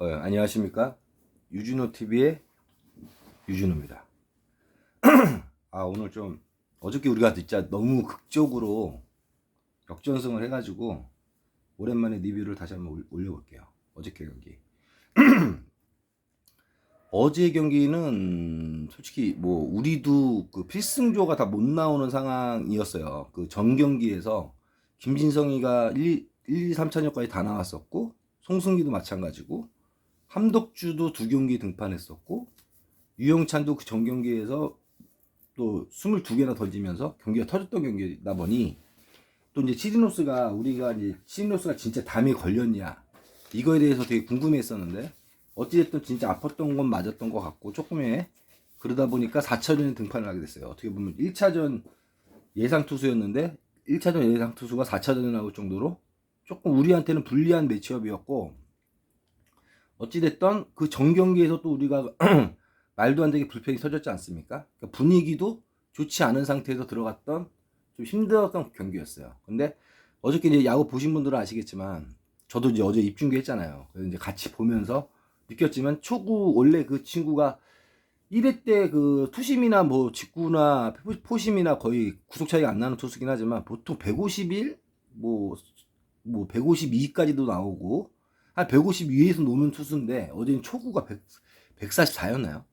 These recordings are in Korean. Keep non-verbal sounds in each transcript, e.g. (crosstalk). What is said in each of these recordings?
어, 안녕하십니까 유준호 TV의 유준호입니다. 아 오늘 좀 어저께 우리가 진짜 너무 극적으로 역전승을 해가지고 오랜만에 리뷰를 다시 한번 올- 올려볼게요. 어저께 경기. (clears throat) 어제 경기는 솔직히 뭐 우리도 그 필승조가 다 못 나오는 상황이었어요. 그 전 경기에서 김진성이가 1, 1 2, 3차전까지 다 나왔었고 송승기도 마찬가지고 함덕주도 두 경기 등판했었고 유영찬도 그 전 경기에서 또 22개나 던지면서 경기가 터졌던 경기다 보니 또 이제 치리노스가 우리가 이제 치리노스가 진짜 담이 걸렸냐 이거에 대해서 되게 궁금했었는데 어찌됐든 진짜 아팠던 건 맞았던 것 같고 조금의 그러다 보니까 4차전에 등판을 하게 됐어요. 어떻게 보면 1차전 예상 투수였는데 1차전 예상 투수가 4차전에 나올 정도로 조금 우리한테는 불리한 매치업이었고 어찌됐던 그 전경기에서 또 우리가 (clears throat) 말도 안 되게 불펜이 터졌지 않습니까? 그러니까 분위기도 좋지 않은 상태에서 들어갔던 좀 힘들었던 경기였어요. 근데 어저께 이제 야구 보신 분들은 아시겠지만 저도 이제 어제 입중계 했잖아요. 그래서 이제 같이 보면서 느꼈지만 초구 원래 그 친구가 1회 때 그 투심이나 뭐 직구나 포- 포심이나 거의 구속 차이가 안 나는 투수긴 하지만 보통 151, 뭐, 뭐 152까지도 나오고 한 150 위에서 노는 투수인데 어제는 초구가 100, 144였나요?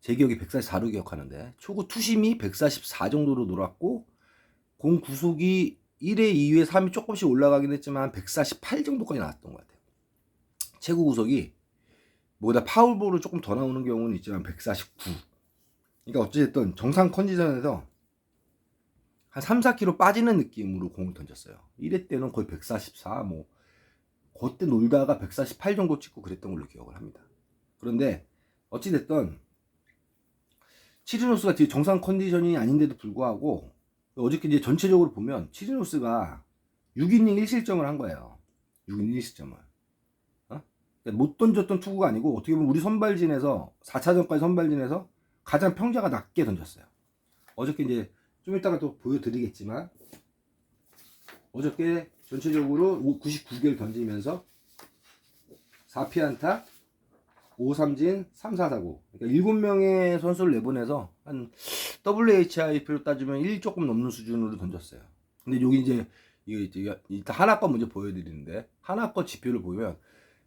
제 기억에 144로 기억하는데 초구 투심이 144 정도로 놀았고 공 구속이 1회, 2회, 3회 조금씩 올라가긴 했지만 148 정도까지 나왔던 것 같아요. 최고 구속이 뭐보다 파울볼을 조금 더 나오는 경우는 있지만 149. 그러니까 어찌됐든 정상 컨디션에서 한 3, 4kg 빠지는 느낌으로 공을 던졌어요. 1회 때는 거의 144, 뭐 그때 놀다가 148 정도 찍고 그랬던 걸로 기억을 합니다. 그런데 어찌됐든 치리노스가 되게 정상 컨디션이 아닌데도 불구하고 어저께 이제 전체적으로 보면 치리노스가 6이닝 1실점을 한 거예요. 6이닝 1실점을. 어? 그러니까 못 던졌던 투구가 아니고 어떻게 보면 우리 선발진에서 4차전까지 선발진에서 가장 평자가 낮게 던졌어요. 어저께 이제 좀 이따가 또 보여드리겠지만 어저께 전체적으로 99개를 던지면서 4피안타 5삼진 3사사고 그러니까 7명의 선수를 내보내서 한 WHIP로 따지면 1 조금 넘는 수준으로 던졌어요. 근데 여기 이제 이제 일단 하나 거 먼저 보여드리는데 하나 거 지표를 보면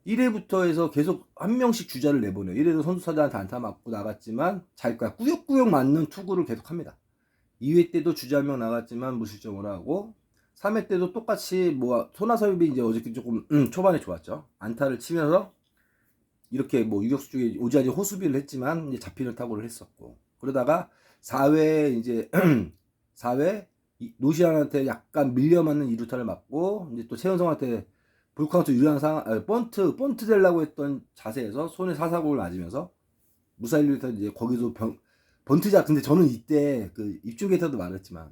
1회부터 해서 계속 한 명씩 주자를 내보내요. 1회도 선수 타자한테 안타 맞고 나갔지만 잘 거야. 꾸역꾸역 맞는 투구를 계속 합니다. 2회 때도 주자 한 명 나갔지만 무실점을 하고 3회 때도 똑같이 뭐 손아섭이 이제 어저께 조금 음, 초반에 좋았죠. 안타를 치면서 이렇게 뭐 유격수 쪽에 오지아지 호수비를 했지만 이제 잡히는 타구를 했었고 그러다가 4회 이제 (clears throat) 4회 노시안한테 약간 밀려 맞는 이루타를 맞고 이제 또 최은성한테 볼카운트 유리한 상황 아, 번트 번트 되려고 했던 자세에서 손에 사사구를 맞으면서 무사일루타 이제 거기서 병, 번트자 근데 저는 이때 그 입중계에서도 말했지만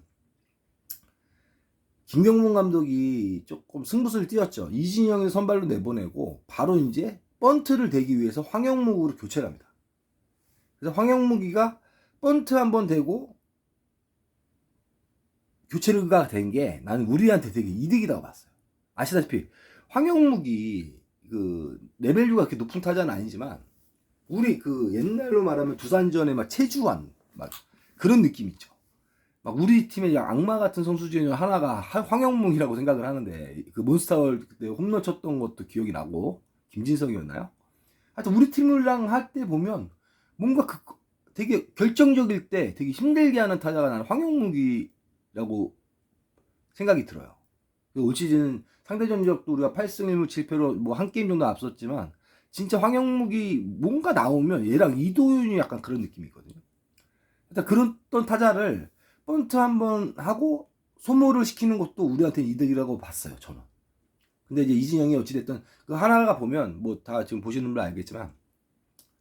김경문 감독이 조금 승부수를 띄웠죠. 이진영을 선발로 내보내고 바로 이제 번트를 대기 위해서 황영묵으로 교체를 합니다. 그래서 황영묵이가 번트 한 번 대고 교체가 된 게 나는 우리한테 되게 이득이라고 봤어요. 아시다시피 황영묵이 그 레벨류가 그렇게 높은 타자는 아니지만 우리 그 옛날로 말하면 두산전에 막 체주환 막 그런 느낌 있죠. 막 우리 팀의 악마 같은 선수 중에 하나가 하- 황영묵이라고 생각을 하는데 그 몬스타월 그때 홈런 쳤던 것도 기억이 나고 김진성이었나요? 하여튼 우리 팀이랑 할 때 보면 뭔가 그 되게 결정적일 때 되게 힘들게 하는 타자가 나는 황영묵이라고 생각이 들어요. 그올 시즌 상대 전적도 우리가 8승 1무 7패로 뭐 한 게임 정도 앞섰지만 진짜 황영묵이 뭔가 나오면 얘랑 이도윤이 약간 그런 느낌이 있거든요. 일단 그런 타자를 번트 한번 하고 소모를 시키는 것도 우리한테 이득이라고 봤어요, 저는. 근데 이제 이진영이 어찌됐든 그 하나가 보면 뭐 다 지금 보시는 분들 알겠지만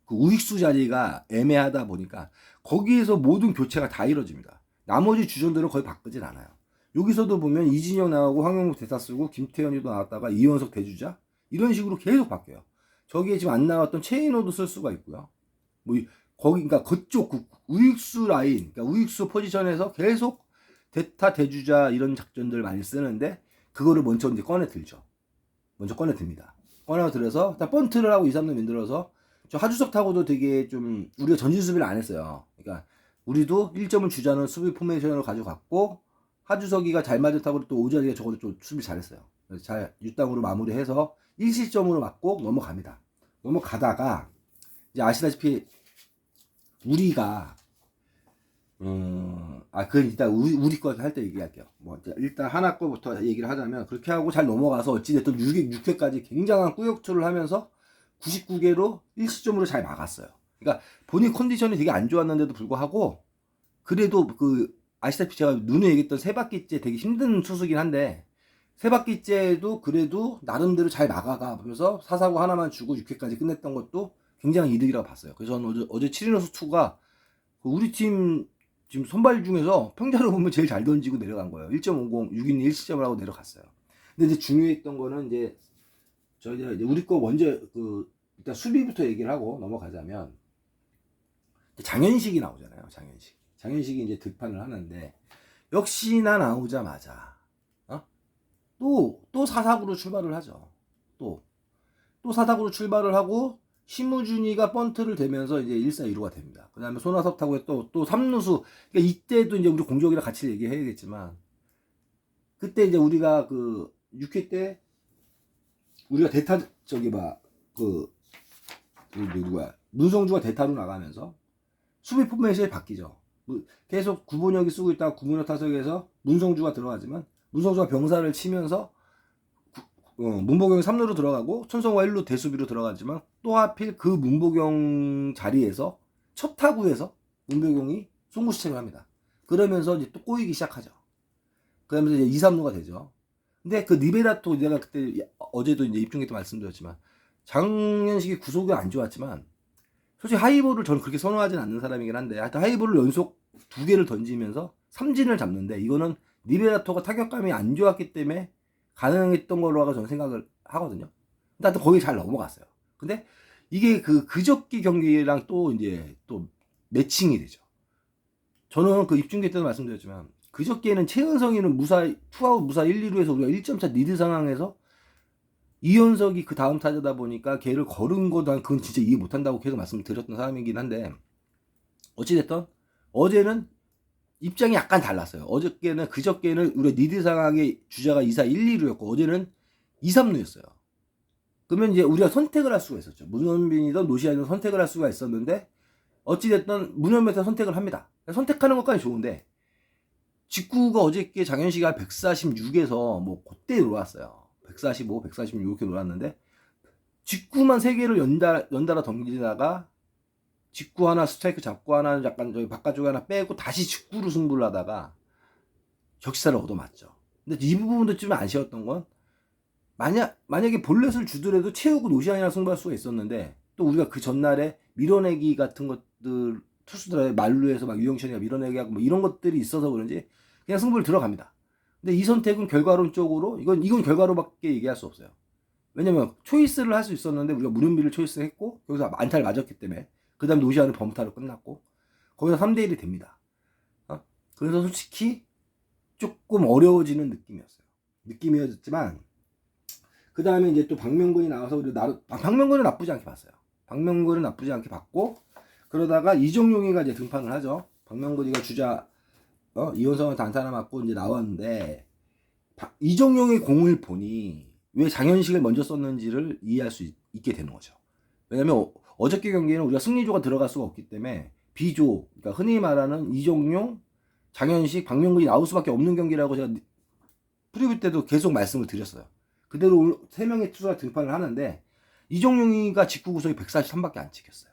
그 우익수 자리가 애매하다 보니까 거기에서 모든 교체가 다 이루어집니다. 나머지 주전들은 거의 바꾸질 않아요. 여기서도 보면 이진영 나오고 황영국 대타 쓰고 김태현이도 나왔다가 이원석 대주자 이런 식으로 계속 바뀌어요. 저기에 지금 안 나왔던 최인호도 쓸 수가 있고요. 뭐 이- 거기 그러니까 그쪽 그 우익수 라인, 그러니까 우익수 포지션에서 계속 대타 대주자 이런 작전들 많이 쓰는데 그거를 먼저 이제 꺼내 들죠. 먼저 꺼내 듭니다. 꺼내 들어서 일단 번트를 하고 2, 3루 만들어서 저 하주석 타고도 되게 좀 우리가 전진 수비를 안 했어요. 그러니까 우리도 1점을 주자는 수비 포메이션을 가져갔고 하주석이가 잘 맞을 타고 또 오자리가 저것도 좀 수비 잘했어요. 그래서 잘 유땅으로 마무리해서 1실점으로 맞고 넘어갑니다. 넘어가다가 이제 아시다시피 우리가 음, 아, 그건 일단 우리, 우리 거할때 얘기할게요. 뭐, 일단 하나 거부터 얘기를 하자면, 그렇게 하고 잘 넘어가서 어찌됐든 6회, 6회까지 굉장한 꾸역투를 하면서 99개로 1시점으로 잘 막았어요. 그러니까 본인 컨디션이 되게 안 좋았는데도 불구하고, 그래도 그, 아시다시피 제가 눈에 얘기했던 세 바퀴째 되게 힘든 투수긴 한데, 세 바퀴째도 그래도 나름대로 잘 막아가면서 사사구 하나만 주고 6회까지 끝냈던 것도 굉장히 이득이라고 봤어요. 그래서 저는 어제, 어제 7인호수 2가 우리 팀 지금 선발 중에서 평자로 보면 제일 잘 던지고 내려간 거예요. 1.50, 6인 1시점을 하고 내려갔어요. 근데 이제 중요했던 거는 이제 저희 이제 우리 거 먼저 그 일단 수비부터 얘기를 하고 넘어가자면 장현식이 나오잖아요. 장현식. 장현식이 이제 득판을 하는데 역시나 나오자마자 어? 또또 사사구로 출발을 하죠. 또또 사사구로 출발을 하고 심우준이가 번트를 대면서 이제 1사 2루가 됩니다. 그 다음에 손아섭 타고 또, 또 3루수. 그러니까 이때도 이제 우리 공격이랑 같이 얘기해야겠지만, 그때 이제 우리가 그 6회 때, 우리가 대타, 저기 봐, 그, 그 누구야. 문성주가 대타로 나가면서 수비 포메이션이 바뀌죠. 무- 계속 구본혁이 쓰고 있다가 구본혁 타석에서 문성주가 들어가지만, 문성주가 병사를 치면서 어, 문보경이 3루로 들어가고 천성화 1루 대수비로 들어가지만 또 하필 그 문보경 자리에서 첫 타구에서 문보경이 송구시책을 합니다. 그러면서 이제 또 꼬이기 시작하죠. 그러면서 이제 2, 3루가 되죠. 근데 그 리베라토 내가 그때 어제도 이제 입중계 때 말씀드렸지만 장현식이 구속이 안 좋았지만 솔직히 하이볼을 저는 그렇게 선호하진 않는 사람이긴 한데 하여튼 하이볼을 연속 두 개를 던지면서 삼진을 잡는데 이거는 리베라토가 타격감이 안 좋았기 때문에 가능했던 걸로 저는 생각을 하거든요. 근데 하여튼 거기 잘 넘어갔어요. 근데 이게 그 그저께 경기랑 또 이제 또 매칭이 되죠. 저는 그 입중계 때도 말씀드렸지만 그저께는 최은성이는 무사 투아웃 무사 1, 2루에서 우리가 1점 차 리드 상황에서 이현석이 그 다음 타자다 보니까 걔를 거른 거난 그건 진짜 이해 못한다고 계속 말씀드렸던 사람이긴 한데 어찌됐든 어제는 입장이 약간 달랐어요. 어저께는 그저께는 우리 리드 상황의 주자가 2사 1, 2루였고 어제는 2, 3루였어요. 그러면 이제 우리가 선택을 할 수가 있었죠. 문현빈이든 노시아이든 선택을 할 수가 있었는데 어찌됐든 문현빈한테 선택을 합니다. 선택하는 것까지 좋은데 직구가 어저께 장현식이 146에서 뭐 그때 놀았어요. 145, 146 이렇게 놀았는데 직구만 3개를 연달, 연달아 던지다가 직구 하나 스트라이크 잡고 하나 약간 저기 바깥쪽에 하나 빼고 다시 직구로 승부를 하다가 적시사를 얻어맞죠. 근데 이 부분도 좀 아쉬웠던 건 만약 만약에 볼넷을 주더라도 채우고 노시안이랑 승부할 수가 있었는데 또 우리가 그 전날에 밀어내기 같은 것들 투수들의 말루에서 막 유영천이가 밀어내기 하고 뭐 이런 것들이 있어서 그런지 그냥 승부를 들어갑니다. 근데 이 선택은 결과론적으로 이건 이건 결과로밖에 얘기할 수 없어요. 왜냐면 초이스를 할 수 있었는데 우리가 무른비를 초이스했고 여기서 안타를 맞았기 때문에 그 다음에 노시아는 범타로 끝났고 거기서 3대1이 됩니다. 어? 그래서 솔직히 조금 어려워지는 느낌이었어요. 느낌이었지만 그 다음에 이제 또 박명근이 나와서 우리 나 아, 박명근은 나쁘지 않게 봤어요. 박명근은 나쁘지 않게 봤고 그러다가 이정용이가 이제 등판을 하죠. 박명근이가 주자 어? 이원성한테 안타 하나 맞고 이제 나왔는데 박- 이정용의 공을 보니 왜 장현식을 먼저 썼는지를 이해할 수 있, 게 되는 거죠. 왜냐면 어, 어저께 경기에는 우리가 승리조가 들어갈 수가 없기 때문에 B조, 그러니까 흔히 말하는 이종용, 장현식, 박명근이 나올 수밖에 없는 경기라고 제가 프리뷰 때도 계속 말씀을 드렸어요. 그대로 올- 세 명의 투수가 등판을 하는데 이종용이가 직구 구속이 143밖에 안 찍혔어요.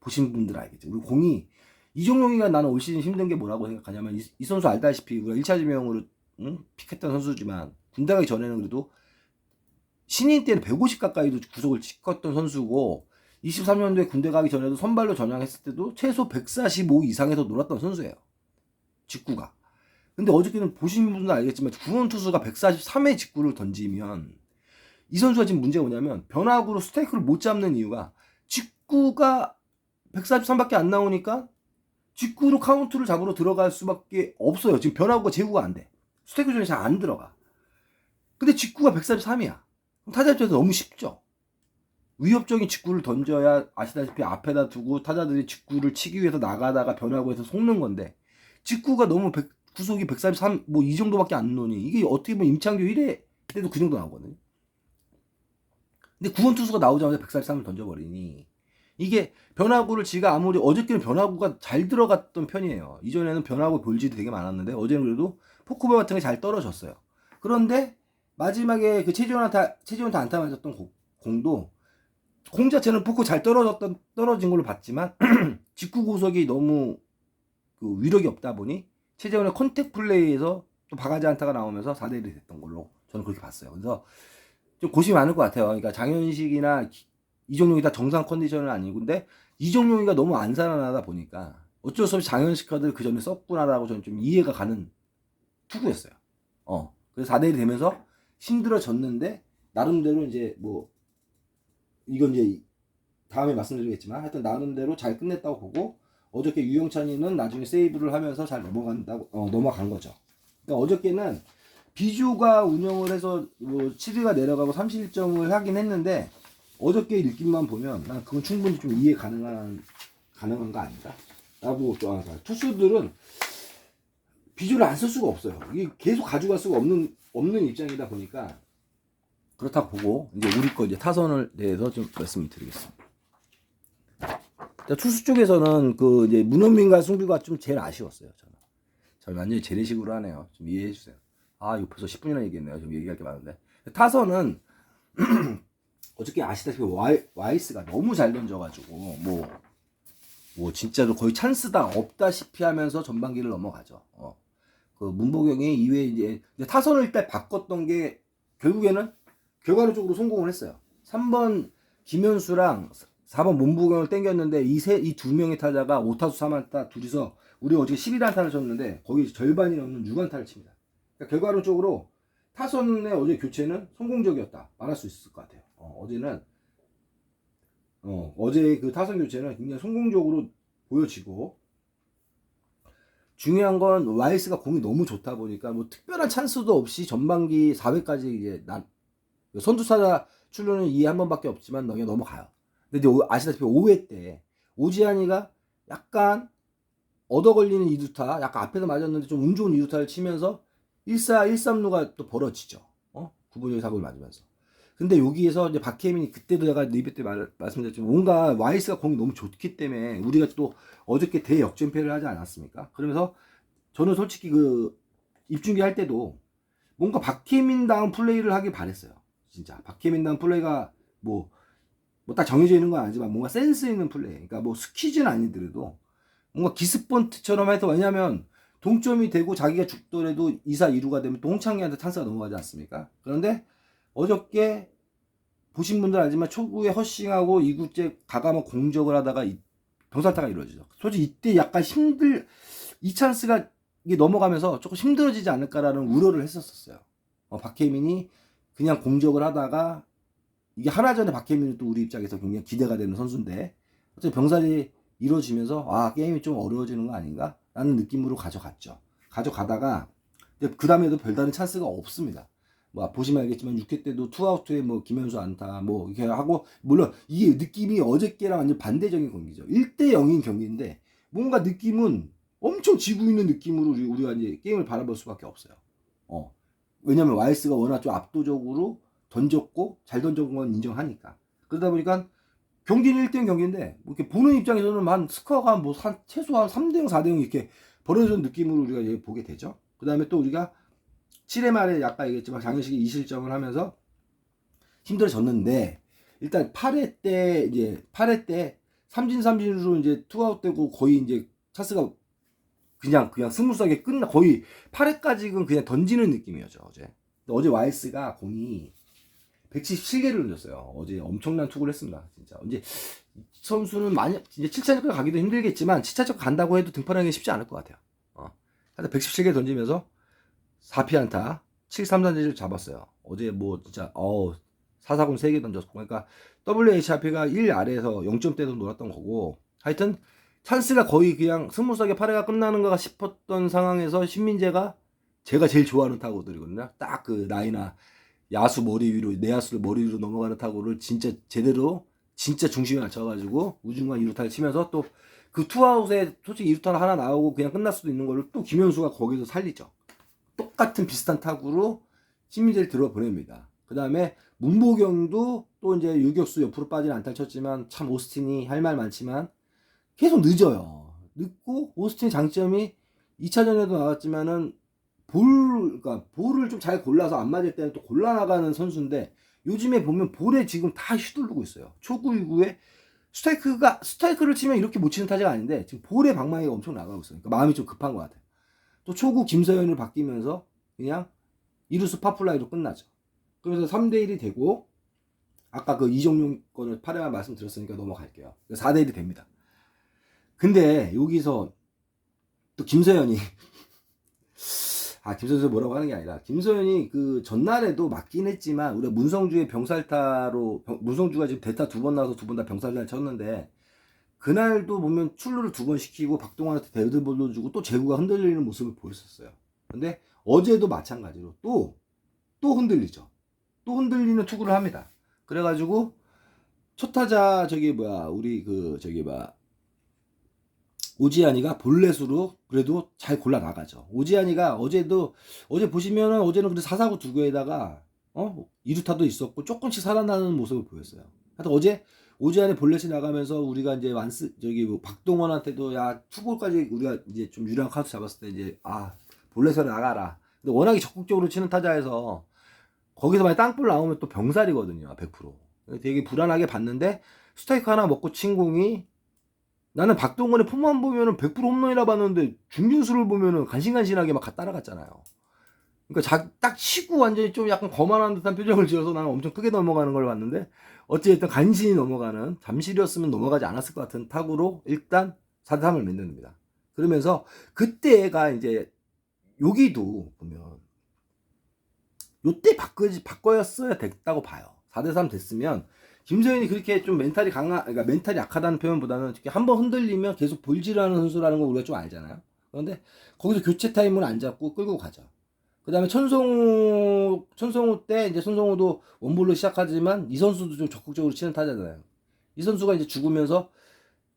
보신 분들 알겠죠. 우리 공이 이종용이가 나는 올 시즌 힘든 게 뭐라고 생각하냐면 이, 이 선수 알다시피 우리가 1차 지명으로 응? 픽했던 선수지만 군대 가기 전에는 그래도 신인 때는 150 가까이도 구속을 찍었던 선수고 23년도에 군대 가기 전에도 선발로 전향했을 때도 최소 145 이상에서 놀았던 선수예요. 직구가. 근데 어저께는 보신 분들은 알겠지만 구원 투수가 143의 직구를 던지면 이 선수가 지금 문제가 뭐냐면 변화구로 스트라이크를 못 잡는 이유가 직구가 143밖에 안 나오니까 직구로 카운트를 잡으러 들어갈 수밖에 없어요. 지금 변화구가 제구가 안 돼. 스트라이크 존이 잘 안 들어가. 근데 직구가 143이야. 타자 입장에서 너무 쉽죠. 위협적인 직구를 던져야 아시다시피 앞에다 두고 타자들이 직구를 치기 위해서 나가다가 변하고 해서 속는 건데 직구가 너무 100, 구속이 143뭐 이 정도밖에 안 노니 이게 어떻게 보면 임창규 1회 때도 그 정도 나오거든요. 근데 구원 투수가 나오자마자 143을 던져버리니 이게 변화구를 지가 아무리 어저께는 변화구가 잘 들어갔던 편이에요. 이전에는 변화구 볼지도 되게 많았는데 어제는 그래도 포크볼 같은 게 잘 떨어졌어요. 그런데 마지막에 그 최지원한테 최지원한테 안타 맞았던 공- 공도 공 자체는 포크 잘 떨어졌던 떨어진 걸로 봤지만 (clears throat) 직구 구속이 너무 그 위력이 없다 보니 최재원의 컨택 플레이에서 또 바가지 안타가 나오면서 4대 1이 됐던 걸로 저는 그렇게 봤어요. 그래서 좀 고심이 많을 것 같아요. 그러니까 장현식이나 기- 이종용이 다 정상 컨디션은 아니고 근데 이종용이가 너무 안 살아나다 보니까 어쩔 수 없이 장현식 카드를 그 전에 썼구나라고 저는 좀 이해가 가는 투구였어요. 어. 그래서 4대 1이 되면서 힘들어졌는데 나름대로 이제 뭐 이건 이제 다음에 말씀드리겠지만 하여튼 나름대로 잘 끝냈다고 보고 어저께 유영찬이는 나중에 세이브를 하면서 잘 넘어간다고 어, 넘어간 거죠. 그러니까 어저께는 비주가 운영을 해서 뭐 7위가 내려가고 31점을 하긴 했는데 어저께 느낌만 보면 난 그건 충분히 좀 이해 가능한 가능한 거 아닌가? 라고 좀 알아요. 투수들은 비주를 안 쓸 수가 없어요. 이게 계속 가져갈 수가 없는 없는 입장이다 보니까 그렇다 보고 이제 우리 거 이제 타선을 대해서 좀 말씀을 드리겠습니다. 자, 투수 쪽에서는 그 이제 문원민과 승규가 좀 제일 아쉬웠어요. 저는. 저 완전히 재래식으로 하네요. 좀 이해해 주세요. 아, 벌써 10분이나 얘기했네요. 좀 얘기할 게 많은데. 타선은 (clears throat) 어저께 아시다시피 와이, 와이스가 너무 잘 던져가지고 뭐, 뭐 진짜로 거의 찬스다 없다시피 하면서 전반기를 넘어가죠. 어. 그 문보경이 이외에 이제 타선을 일단 바꿨던 게 결국에는 결과론적으로 성공을 했어요. 3번 김현수랑 4번 문보경을 땡겼는데 이세이 두 명의 타자가 5타수 3안타 둘이서 우리 어제 11안타를 쳤는데 거기 절반이 넘는 6안타를 칩니다. 그러니까 결과론적으로 타선의 어제 교체는 성공적이었다 말할 수 있을 것 같아요. 어, 제는 어, 어제 그 타선 교체는 굉장히 성공적으로 보여지고 중요한 건 와이스가 공이 너무 좋다 보니까 뭐 특별한 찬스도 없이 전반기 4회까지 이제 난 선두타자 출루는 2회 한 번밖에 없지만 그냥 넘어가요. 근데 이제 오- 아시다시피 5회 때 오지환이가 약간 얻어 걸리는 이두타, 약간 앞에서 맞았는데 좀 운 좋은 이두타를 치면서 1사 1삼루가 또 벌어지죠. 어? 9분의 사고를 맞으면서. 근데 여기에서 이제 박혜민이 그때도 제가 리뷰 때 말, 말씀드렸지만 뭔가 와이스가 공이 너무 좋기 때문에 우리가 또 어저께 대역전패를 하지 않았습니까? 그러면서 저는 솔직히 그 입중계 할 때도 뭔가 박혜민 다운 플레이를 하길 바랬어요. 진짜 박혜민다운 플레이가 뭐 뭐 딱 정해져 있는 건 아니지만 뭔가 센스 있는 플레이. 그러니까 뭐 스퀴즈는 아니더라도 뭔가 기습번트처럼 해서 왜냐면 동점이 되고 자기가 죽더라도 2사 2루가 되면 또 홍창기한테 찬스가 넘어가지 않습니까? 그런데 어저께 보신 분들 알지만 초구에 허싱하고 2구째 가감한 공격을 하다가 이- 병살타가 이루어지죠. 솔직히 이때 약간 힘들 이 찬스가 이게 넘어가면서 조금 힘들어지지 않을까라는 우려를 했었었어요. 어, 박혜민이 그냥 공격을 하다가 이게 하나 전에 박혜민은 또 우리 입장에서 굉장히 기대가 되는 선수인데 어차피 병살이 이루어지면서 아 게임이 좀 어려워지는 거 아닌가? 라는 느낌으로 가져갔죠. 가져가다가 그 다음에도 별다른 찬스가 없습니다. 뭐 보시면 알겠지만 6회 때도 투아웃에 뭐 김현수 안타 뭐 이렇게 하고 물론 이게 느낌이 어저께랑 완전 반대적인 경기죠. 1대 0인 경기인데 뭔가 느낌은 엄청 지고 있는 느낌으로 우리, 우리가 이제 게임을 바라볼 수밖에 없어요. 어. 왜냐면 와이스가 워낙 좀 압도적으로 던졌고 잘 던진 건 인정하니까. 그러다 보니까 경기는 1대0 경기인데 뭐 이렇게 보는 입장에서는 한 스코어가 뭐 한 최소한 3대0, 4대0 이렇게 벌어지는 느낌으로 우리가 보게 되죠. 그 다음에 또 우리가 7회 말에 아까 얘기했지만 장현식이 2실점을 하면서 힘들어졌는데 일단 8회 때 이제 8회 때 삼진 삼진으로 이제 투아웃 되고 거의 이제 차스가 그냥 그냥 스무스하게 끝나 거의 8회까지는 그냥 던지는 느낌이었죠 어제. 어제 와이스가 공이 177개를 던졌어요. 어제 엄청난 투구를 했습니다. 진짜. 이제 선수는 많이 이제 7차전까지 가기도 힘들겠지만 7차전 간다고 해도 등판하기 쉽지 않을 것 같아요. 어. 하여튼 117개 던지면서 4피 안타, 7, 3삼진을 잡았어요. 어제 뭐 진짜 어우 4사공 3개 던졌고 그러니까 WHRP가 1 아래에서 0점대도 놀았던 거고 하여튼 찬스가 거의 그냥 스무스하게 8회가 끝나는 거가 싶었던 상황에서 신민재가 제가 제일 좋아하는 타구들이거든요. 딱 그 나이나 야수 머리 위로 내야수를 머리 위로 넘어가는 타구를 진짜 제대로 진짜 중심에 맞춰가지고 우중간 2루타를 치면서 또 그 투아웃에 솔직히 2루타 하나 나오고 그냥 끝날 수도 있는 거를 또 김현수가 거기서 살리죠. 똑같은 비슷한 타구로 신민재를 들어 보냅니다. 그 다음에 문보경도 또 이제 유격수 옆으로 빠진 안타를 쳤지만 참 오스틴이 할 말 많지만 계속 늦어요. 늦고 오스틴 장점이 2차전에도 나왔지만은 볼, 그러니까 볼을 좀 잘 골라서 안 맞을 때는 또 골라 나가는 선수인데 요즘에 보면 볼에 지금 다 휘둘르고 있어요. 초구 이후에 스트라이크가 스트라이크를 치면 이렇게 못 치는 타자가 아닌데 지금 볼에 방망이가 엄청 나가고 있어요. 그러니까 마음이 좀 급한 것 같아요. 또 초구 김서현을 바뀌면서 그냥 이루스 파플라이로 끝나죠. 그래서 3대 1이 되고 아까 그 이정용 거를 8회만 말씀드렸으니까 넘어갈게요. 4대 1이 됩니다. 근데 여기서 또 김서현이 (laughs) 아 선수 뭐라고 하는 게 아니라 김서현이 그 전날에도 맞긴 했지만 우리가 문성주의 병살타로 병- 문성주가 지금 대타 두 번 나와서 두 번 다 병살타를 쳤는데 그날도 보면 출루를 두 번 시키고 박동원한테 데드볼로 주고 또 제구가 흔들리는 모습을 보였었어요. 근데 어제도 마찬가지로 또또 흔들리죠. 또 흔들리는 투구를 합니다. 그래가지고 첫 타자 저기 뭐야 우리 그 저기 뭐 오지안이가 볼넷으로 그래도 잘 골라 나가죠. 오지안이가 어제도 어제 보시면은 어제는 그래도 사사구 두 개에다가 어 이루타도 있었고 조금씩 살아나는 모습을 보였어요. 하여튼 어제 오지안이 볼넷이 나가면서 우리가 이제 완스 저기 뭐 박동원한테도 야 투볼까지 우리가 이제 좀 유리한 카드 잡았을 때 이제 아 볼넷으로 나가라. 근데 워낙에 적극적으로 치는 타자에서 거기서 만약 땅볼 나오면 또 병살이거든요. 100%. 되게 불안하게 봤는데 스트라이크 하나 먹고 친 공이 나는 박동원의 폼만 보면은 100% 홈런이라 봤는데 중진수를 보면은 간신간신하게 막 따라갔잖아요. 그러니까 자, 딱 치고 완전히 좀 약간 거만한 듯한 표정을 지어서 나는 엄청 크게 넘어가는 걸 봤는데 어찌됐든 간신히 넘어가는 잠실이었으면 넘어가지 않았을 것 같은 타구로 일단 4대 3을 만듭니다. 그러면서 그때가 이제 여기도 보면 요때 바꿔 바꿔였어야 됐다고 봐요. 4대 3 됐으면 김서현이 그렇게 좀 멘탈이 강하, 그러니까 멘탈이 약하다는 표현보다는 한 번 흔들리면 계속 볼질하는 선수라는 걸 우리가 좀 알잖아요. 그런데 거기서 교체 타임을 안 잡고 끌고 가죠. 그 다음에 천성우, 천성우 때 이제 천성우도 원볼로 시작하지만 이 선수도 좀 적극적으로 치는 타자잖아요. 이 선수가 이제 죽으면서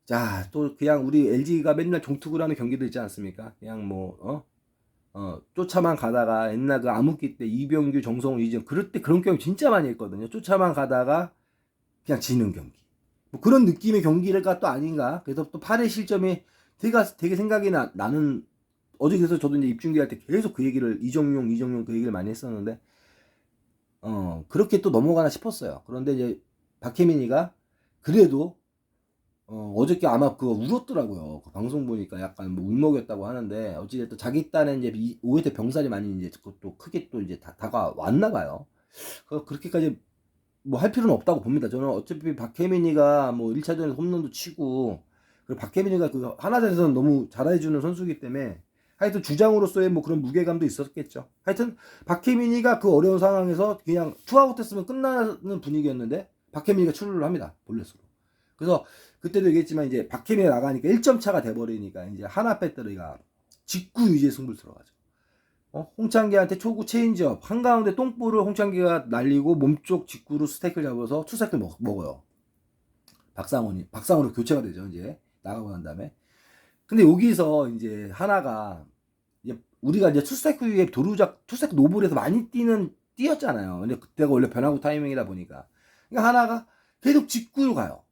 자, 또 그냥 우리 LG가 맨날 종투구를 하는 경기도 있지 않습니까? 그냥 뭐, 어? 어, 쫓아만 가다가 옛날 그 암흑기 때 이병규, 정성우, 이정 그럴 때 그런 경기 진짜 많이 했거든요. 쫓아만 가다가 그냥 지는 경기. 뭐 그런 느낌의 경기가 또 아닌가. 그래서 또 8회 실점이 되게, 되게 생각이 나, 나는 어제 그래서 저도 이제 입중계 할 때 계속 그 얘기를 이정용, 이정용 그 얘기를 많이 했었는데 어, 그렇게 또 넘어가나 싶었어요. 그런데 이제 박혜민이가 그래도 어, 어저께 아마 그거 울었더라고요. 그 방송 보니까 약간 뭐 울먹였다고 하는데 어찌됐든 자기 딴에 이제 5회 때 병살이 많이 이제 또 크게 또 이제 다, 다가왔나 봐요. 그 그렇게까지 뭐 할 필요는 없다고 봅니다. 저는 어차피 박혜민이가 뭐 1차전에서 홈런도 치고 그리고 박혜민이가 그 하나전에서는 너무 잘해주는 선수이기 때문에 하여튼 주장으로서의 뭐 그런 무게감도 있었겠죠. 하여튼 박혜민이가 그 어려운 상황에서 그냥 투아웃 했으면 끝나는 분위기였는데 박혜민이가 출루를 합니다. 볼넷으로. 그래서 그때도 얘기했지만 이제 박혜민이 나가니까 1점 차가 돼버리니까 이제 하나 배터리가 직구 유지의 승부를 들어가죠. 어? 홍창기한테 초구 체인지업 한가운데 똥볼을 홍창기가 날리고 몸쪽 직구로 스택을 잡아서 투스택을 먹, 먹어요. 박상원이 박상원으로 교체가 되죠 이제 나가고 난 다음에 근데 여기서 이제 하나가 이제 우리가 이제 투스택 후에 도루작 투스택 노블에서 많이 뛰는 뛰었잖아요. 근데 그때가 원래 변화구 타이밍이다 보니까 그러니까 하나가 계속 직구로 가요.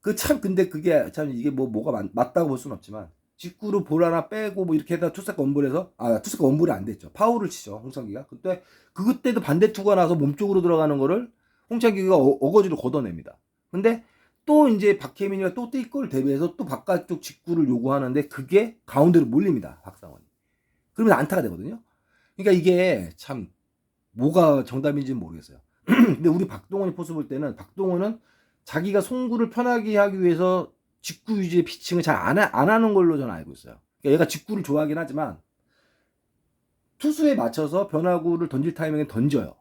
그 참 근데 그게 참 이게 뭐 뭐가 맞, 맞다고 볼 수는 없지만 직구로 볼 하나 빼고 뭐 이렇게 해서 투스택 원볼에서 아 투스택 원볼이 안 됐죠. 파울을 치죠 홍창기가 그때 그때도 반대 투가 나서 몸쪽으로 들어가는 거를 홍창기가 어, 어거지로 걷어냅니다. 근데 또 이제 박혜민이가 또 뛸걸 대비해서 또 바깥쪽 직구를 요구하는데 그게 가운데로 몰립니다. 박상원이. 그러면 안타가 되거든요. 그러니까 이게 참 뭐가 정답인지는 모르겠어요. (clears throat) 근데 우리 박동원이 포수 볼 때는 박동원은 자기가 송구를 편하게 하기 위해서 직구 유지의 피칭을 잘안 안 하는 걸로 저는 알고 있어요. 그러니까 얘가 직구를 좋아하긴 하지만 투수에 맞춰서 변화구를 던질 타이밍에 던져요.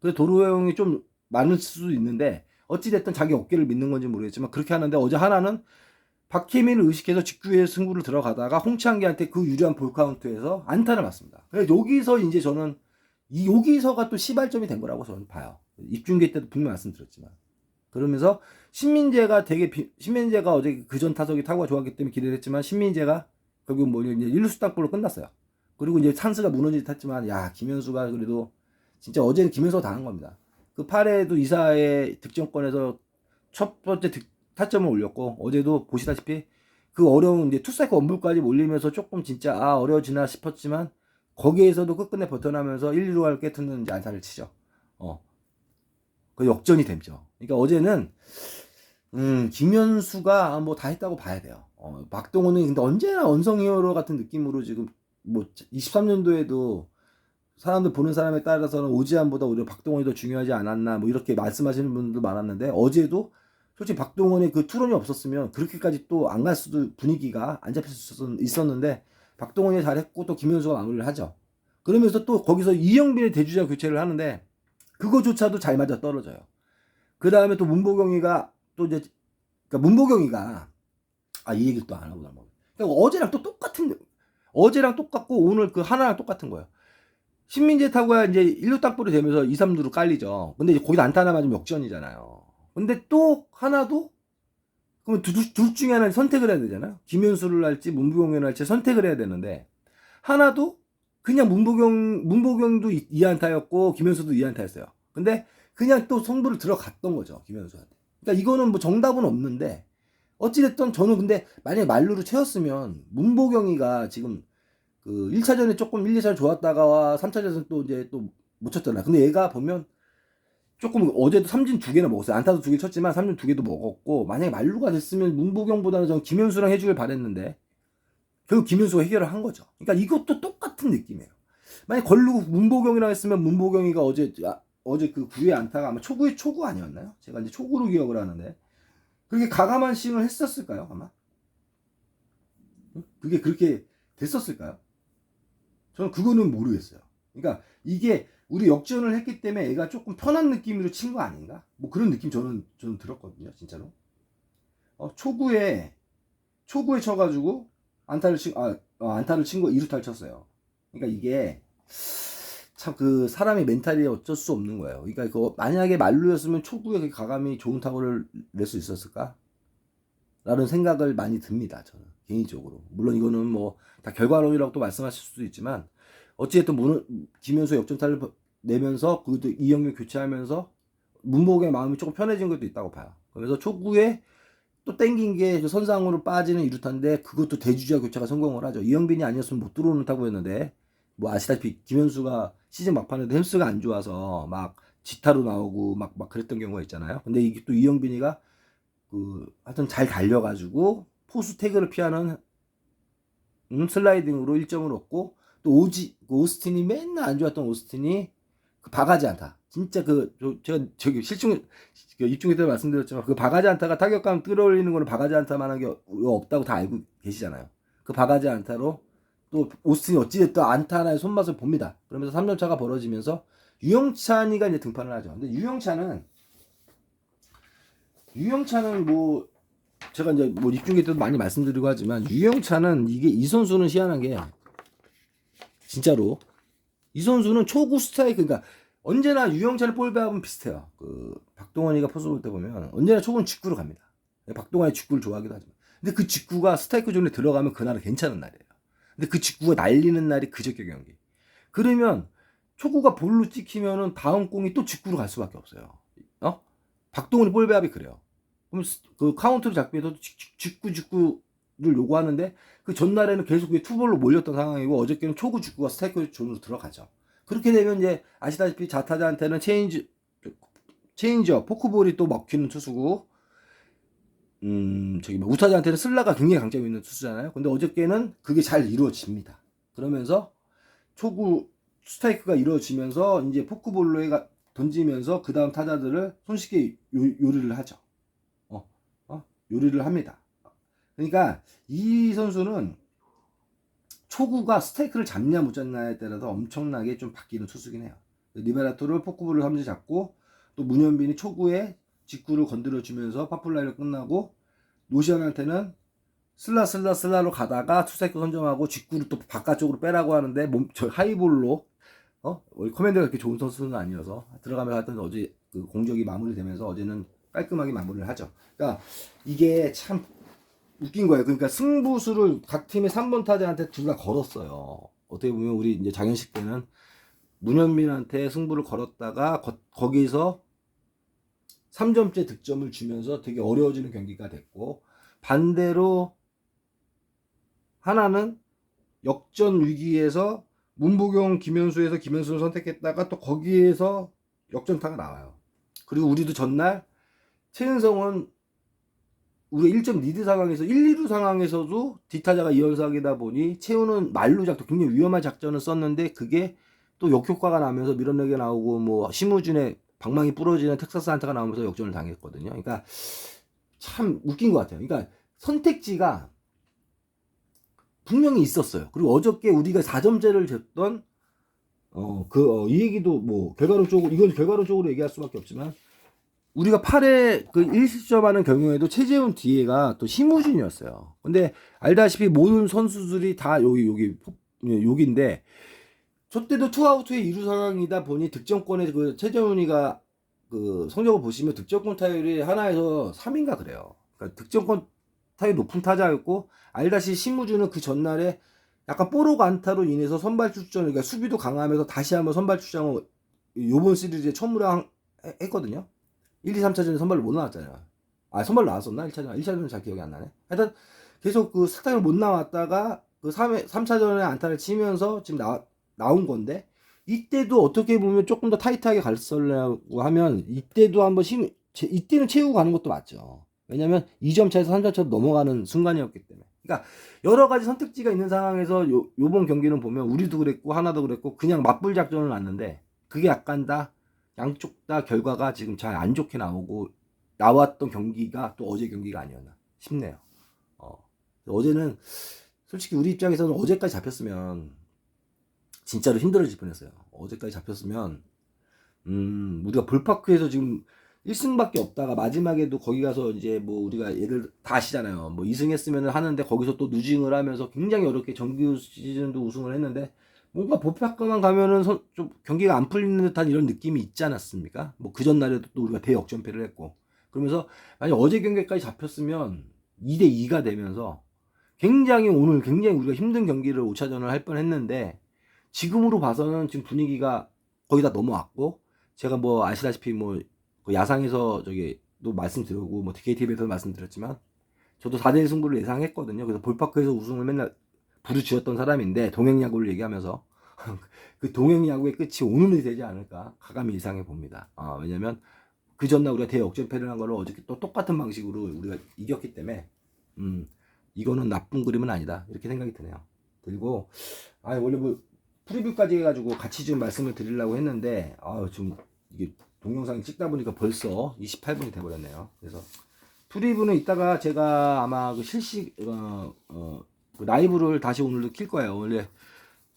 그래서 도루형이 좀 많을 수도 있는데 어찌됐든 자기 어깨를 믿는 건지 모르겠지만 그렇게 하는데 어제 하나는 박혜민을 의식해서 직구에 승부를 들어가다가 홍창기한테 그 유리한 볼 카운트에서 안타를 맞습니다. 여기서 이제 저는 이 여기서가 또 시발점이 된 거라고 저는 봐요. 입중계 때도 분명 말씀드렸지만 그러면서 신민재가 되게 비- 신민재가 어제 그 전 타석이 타구가 좋았기 때문에 기대를 했지만 신민재가 결국 뭐 이제 1루수 땅볼로 끝났어요. 그리고 이제 찬스가 무너질 탔지만 야 김현수가 그래도 진짜 어제는 김현수가 당한 겁니다. 그 8회도 2사의 득점권에서 첫 번째 득, 타점을 올렸고 어제도 보시다시피 그 어려운 이제 투사이크 원불까지 몰리면서 조금 진짜 아 어려워지나 싶었지만 거기에서도 끝끝내 버텨나면서 1, 2루를 깨트는 이제 안타를 치죠. 어. 그 역전이 되죠. 그러니까 어제는 음, 김현수가 뭐 다 했다고 봐야 돼요. 어, 박동원은 근데 언제나 언성 히어로 같은 느낌으로 지금 뭐 23년도에도 사람들 보는 사람에 따라서는 오지환보다 오히려 박동원이 더 중요하지 않았나 뭐 이렇게 말씀하시는 분들도 많았는데 어제도 솔직히 박동원의 그 투런이 없었으면 그렇게까지 또 안 갈 수도 분위기가 안 잡힐 수 있었는데 박동원이 잘했고 또 김현수가 마무리를 하죠. 그러면서 또 거기서 이영빈의 대주자 교체를 하는데 그거조차도 잘 맞아 떨어져요. 그 다음에 또 문보경이가 또 이제 그러니까 문보경이가 아 이 얘기를 또 안 하고 넘어. 그러니까 어제랑 또 똑같은 어제랑 똑같고 오늘 그 하나랑 똑같은 거예요. 신민재 타구야 이제 1루 땅볼이 되면서 2, 3루로 깔리죠. 근데 이제 거기다 안타 하나 맞으면 역전이잖아요. 근데 또 하나도 그러면 둘, 둘 중에 하나를 선택을 해야 되잖아요. 김현수를 할지 문보경을 할지 선택을 해야 되는데 하나도 그냥 문보경 문보경도 2안타였고 김현수도 2안타였어요. 근데 그냥 또 승부를 들어갔던 거죠. 김현수한테. 그러니까 이거는 뭐 정답은 없는데 어찌됐든 저는 근데 만약에 말루를 채웠으면 문보경이가 지금 그 1차전에 조금 1, 2차전 좋았다가 3차전에서 또 이제 또 못 쳤잖아. 근데 얘가 보면 조금 어제도 삼진 두 개나 먹었어요. 안타도 두 개 쳤지만 삼진 두 개도 먹었고 만약에 말루가 됐으면 문보경보다는 저는 김현수랑 해주길 바랬는데 결국 김현수가 해결을 한 거죠. 그러니까 이것도 똑같은 느낌이에요. 만약 걸르고 문보경이랑 했으면 문보경이가 어제 아, 어제 그 9회 안타가 아마 초구의 초구 아니었나요? 제가 이제 초구로 기억을 하는데 그렇게 가감한 스윙을 했었을까요? 아마 응? 그게 그렇게 됐었을까요? 저는 그거는 모르겠어요. 그러니까 이게 우리 역전을 했기 때문에 애가 조금 편한 느낌으로 친 거 아닌가? 뭐 그런 느낌 저는 저는 들었거든요, 진짜로. 어, 초구에 초구에 쳐가지고 안타를 친, 아, 어, 안타를 친거 2루타를 쳤어요. 그러니까 이게 참 그 사람의 멘탈이 어쩔 수 없는 거예요. 그러니까 그 만약에 말루였으면 초구에 그 가감이 좋은 타구를 낼 수 있었을까? 라는 생각을 많이 듭니다. 저는 개인적으로. 물론 이거는 뭐 다 결과론이라고 또 말씀하실 수도 있지만 어찌됐든 문, 김현수 역전타를 내면서 그것도 이영규 교체하면서 문복의 마음이 조금 편해진 것도 있다고 봐요. 그래서 초구에 또 땡긴 게그 선상으로 빠지는 이루타인데 그것도 대주자 교체가 성공을 하죠. 이영빈이 아니었으면 못 들어오는 타구였는데 뭐 아시다시피 김현수가 시즌 막판에도 햄스가 안 좋아서 막 지타로 나오고 막, 막 그랬던 경우가 있잖아요. 근데 이게 또 이영빈이가 그 하여튼 잘 달려가지고 포수 태그를 피하는 음, 슬라이딩으로 1점을 얻고 또 오지 그 오스틴이 맨날 안 좋았던 오스틴이 그 바가지 않다. 진짜 그 저, 제가 저기 실중 그 입중에 때 말씀드렸지만 그 바가지 안타가 타격감 끌어올리는 거는 바가지 안타만한 게 없다고 다 알고 계시잖아요. 그 바가지 안타로 또 오스틴이 어찌됐든 안타 하나의 손맛을 봅니다. 그러면서 3점 차가 벌어지면서 유영찬이가 이제 등판을 하죠. 근데 유영찬은 유영찬은 뭐 제가 이제 뭐 입중계 때도 많이 말씀드리고 하지만 유영찬은 이게 이 선수는 희한한 게 진짜로 이 선수는 초구 스트라이크 그러니까 언제나 유영찬의 볼 배합은 비슷해요. 그 박동원이가 포수 볼 때 보면 언제나 초구는 직구로 갑니다. 박동원이 직구를 좋아하기도 하지만 근데 그 직구가 스트라이크 존에 들어가면 그날은 괜찮은 날이에요. 근데 그 직구가 날리는 날이 그저께 경기. 그러면 초구가 볼로 찍히면은 다음 공이 또 직구로 갈 수밖에 없어요. 어? 박동원이 볼 배합이 그래요. 그럼 스- 그 카운트를 잡기 위해서 직구 직구를 요구하는데 그 전날에는 계속 그게 투볼로 몰렸던 상황이고 어저께는 초구 직구가 스트라이크 존으로 들어가죠. 그렇게 되면 이제 아시다시피 자타자한테는 체인지 체인지업 포크볼이 또 먹히는 투수고 음 저기 뭐 우타자한테는 슬라가 굉장히 강점이 있는 투수잖아요. 근데 어저께는 그게 잘 이루어집니다. 그러면서 초구 스트라이크가 이루어지면서 이제 포크볼로 해가 던지면서 그 다음 타자들을 손쉽게 요, 요리를 하죠. 어, 어, 요리를 합니다. 그러니까 이 선수는 초구가 스트라이크를 잡냐 못 잡냐에 따라서 엄청나게 좀 바뀌는 투수긴 해요. 리베라토를 포크볼을 함지 잡고 또 문현빈이 초구에 직구를 건드려 주면서 파플라이로 끝나고 노시안한테는 슬라 슬라 슬라로 가다가 투스트라이크 선점하고 직구를 또 바깥쪽으로 빼라고 하는데 몸 저 하이볼로 어 커맨드가 그렇게 좋은 선수는 아니어서 들어가면 하여튼 어제 그 공격이 마무리되면서 어제는 깔끔하게 마무리를 하죠. 그러니까 이게 참 웃긴 거예요. 그러니까 승부수를 각 팀의 3번 타자한테 둘 다 걸었어요. 어떻게 보면 우리 이제 장현식 때는 문현민한테 승부를 걸었다가 거, 거기서 3점째 득점을 주면서 되게 어려워지는 경기가 됐고 반대로 하나는 역전 위기에서 문보경 김현수에서 김현수를 선택했다가 또 거기에서 역전타가 나와요. 그리고 우리도 전날 최은성은 우리 1점 리드 상황에서 1, 2루 상황에서도 뒷타자가 이연삭이다 보니 채우는 말루 작전 굉장히 위험한 작전을 썼는데 그게 또 역효과가 나면서 밀어내게 나오고 뭐 심우준의 방망이 부러지는 텍사스 한타가 나오면서 역전을 당했거든요. 그러니까 참 웃긴 것 같아요. 그러니까 선택지가 분명히 있었어요. 그리고 어저께 우리가 4점째를 줬던 어그이 얘기도 뭐 결과론적으로 이건 결과론적으로 얘기할 수밖에 없지만 우리가 8회 그 1실점하는 경우에도 최재훈 뒤에가 또 심우준이었어요. 근데 알다시피 모든 선수들이 다 여기 여기 예, 여기인데 저 때도 투아웃의 이루 상황이다 보니 득점권에 그 최재훈이가 그 성적을 보시면 득점권 타율이 하나에서 3인가 그래요. 그러니까 득점권 타율 높은 타자였고 알다시 심우준은 그 전날에 약간 뽀록 안타로 인해서 선발 출전 그러니까 수비도 강하면서 다시 한번 선발 출장을 요번 시리즈에 처음으로 한- 했거든요. 1, 2, 3차전에 선발로 못 나왔잖아요. 아, 선발 나왔었나? 1차전. 1차전은 잘 기억이 안 나네. 하여튼 계속 그 스타일 못 나왔다가 그 3회, 3차전에 안타를 치면서 지금 나, 나온 건데 이때도 어떻게 보면 조금 더 타이트하게 갈설려고 하면 이때도 한번 심, 제- 이때는 채우고 가는 것도 맞죠. 왜냐면 2점 차에서 3점 차로 넘어가는 순간이었기 때문에. 그러니까 여러 가지 선택지가 있는 상황에서 요, 요번 경기는 보면 우리도 그랬고 하나도 그랬고 그냥 맞불 작전을 놨는데 그게 약간 다 양쪽 다 결과가 지금 잘 안 좋게 나오고 나왔던 경기가 또 어제 경기가 아니었나 싶네요. 어. 어제는 솔직히 우리 입장에서는 어제까지 잡혔으면 진짜로 힘들어질 뻔했어요. 어제까지 잡혔으면 음, 우리가 볼파크에서 지금 1승밖에 없다가 마지막에도 거기 가서 이제 뭐 우리가 얘들 다 아시잖아요. 뭐 2승 했으면 하는데 거기서 또 누징을 하면서 굉장히 어렵게 정규 시즌도 우승을 했는데 뭔가 볼파크만 가면은 선- 좀 경기가 안 풀리는 듯한 이런 느낌이 있지 않았습니까? 뭐 그 전날에도 또 우리가 대역전패를 했고 그러면서 만약 어제 경기까지 잡혔으면 2대 2가 되면서 굉장히 오늘 굉장히 우리가 힘든 경기를 5차전을 할 뻔했는데 지금으로 봐서는 지금 분위기가 거의 다 넘어왔고 제가 뭐 아시다시피 뭐그 야상에서 저기 또 말씀드리고 뭐 DKTV에서 말씀드렸지만 저도 4대1 승부를 예상했거든요. 그래서 볼파크에서 우승을 맨날 부르짖었던 사람인데 동행 야구를 얘기하면서 그 동행야구의 끝이 오늘이 되지 않을까 가감히 예상해 봅니다. 아, 왜냐면 그 전날 우리가 대역전패를 한 거를 어저께 또 똑같은 방식으로 우리가 이겼기 때문에 음 이거는 나쁜 그림은 아니다 이렇게 생각이 드네요. 들고 아 원래 뭐 프리뷰까지 해가지고 같이 좀 말씀을 드리려고 했는데 아좀 이게 동영상 찍다 보니까 벌써 28분이 돼버렸네요. 그래서 프리뷰는 이따가 제가 아마 그 실시 어, 어, 그 라이브를 다시 오늘도 킬 거예요. 원래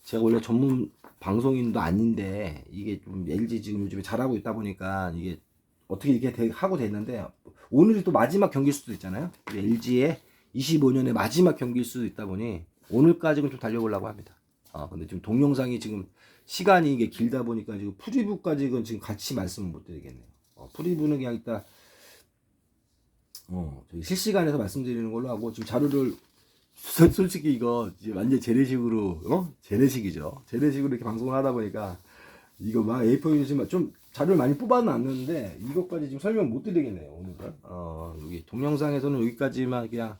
제가 원래 전문 방송인도 아닌데 이게 좀 LG 지금 요즘에 잘하고 있다 보니까 이게 어떻게 이렇게 돼- 하고 됐는데 오늘이 또 마지막 경기일 수도 있잖아요. LG의 25년의 마지막 경기일 수도 있다 보니 오늘까지는 좀 달려보려고 합니다. 아 근데 지금 동영상이 지금 시간이 이게 길다 보니까 지금 프리뷰까지는 지금 같이 말씀을 못 드리겠네요. 어, 프리뷰는 그냥 이따 어, 실시간에서 말씀드리는 걸로 하고 지금 자료를 솔- 솔직히 이거 완전 재래식으로 어 재래식이죠. 재래식으로 이렇게 방송을 하다 보니까 이거 막 A4용지만 좀 자료를 많이 뽑아놨는데 이것까지 지금 설명 못 드리겠네요 오늘은. 어 여기 동영상에서는 여기까지만 그냥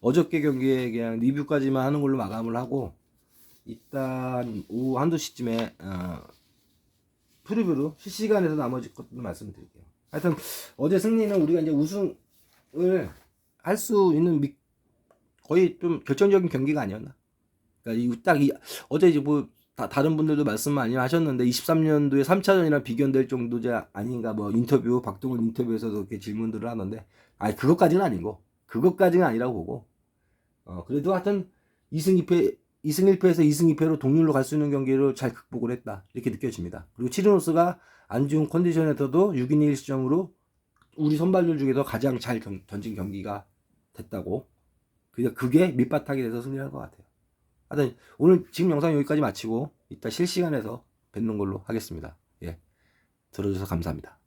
어저께 경기에 그냥 리뷰까지만 하는 걸로 마감을 하고 일단 오후 한두 시쯤에 어, 프리뷰로 실시간에서 나머지 것도 말씀드릴게요. 하여튼 어제 승리는 우리가 이제 우승을 할 수 있는 미- 거의 좀 결정적인 경기가 아니었나. 그러니까 이딱이 어제 이제 뭐 다, 다른 분들도 말씀 많이 하셨는데 23년도에 3차전이랑 비견될 정도지 아닌가 뭐 인터뷰 박동훈 인터뷰에서도 그렇게 질문들을 하는데 아니 그것까지는 아니고 그것까지는 아니라고 보고 어 그래도 하여튼 2승 2패 2승 1패에서 2승 2패로 동률로 갈 수 있는 경기를 잘 극복을 했다 이렇게 느껴집니다. 그리고 치르노스가 안 좋은 컨디션에서도 6인 1실점으로 우리 선발들 중에서 가장 잘 경- 던진 경기가 됐다고 그냥 그게 밑바탕이 돼서 승리한 것 같아요. 하여튼 오늘 지금 영상 여기까지 마치고 이따 실시간에서 뵙는 걸로 하겠습니다. 예. 들어주셔서 감사합니다.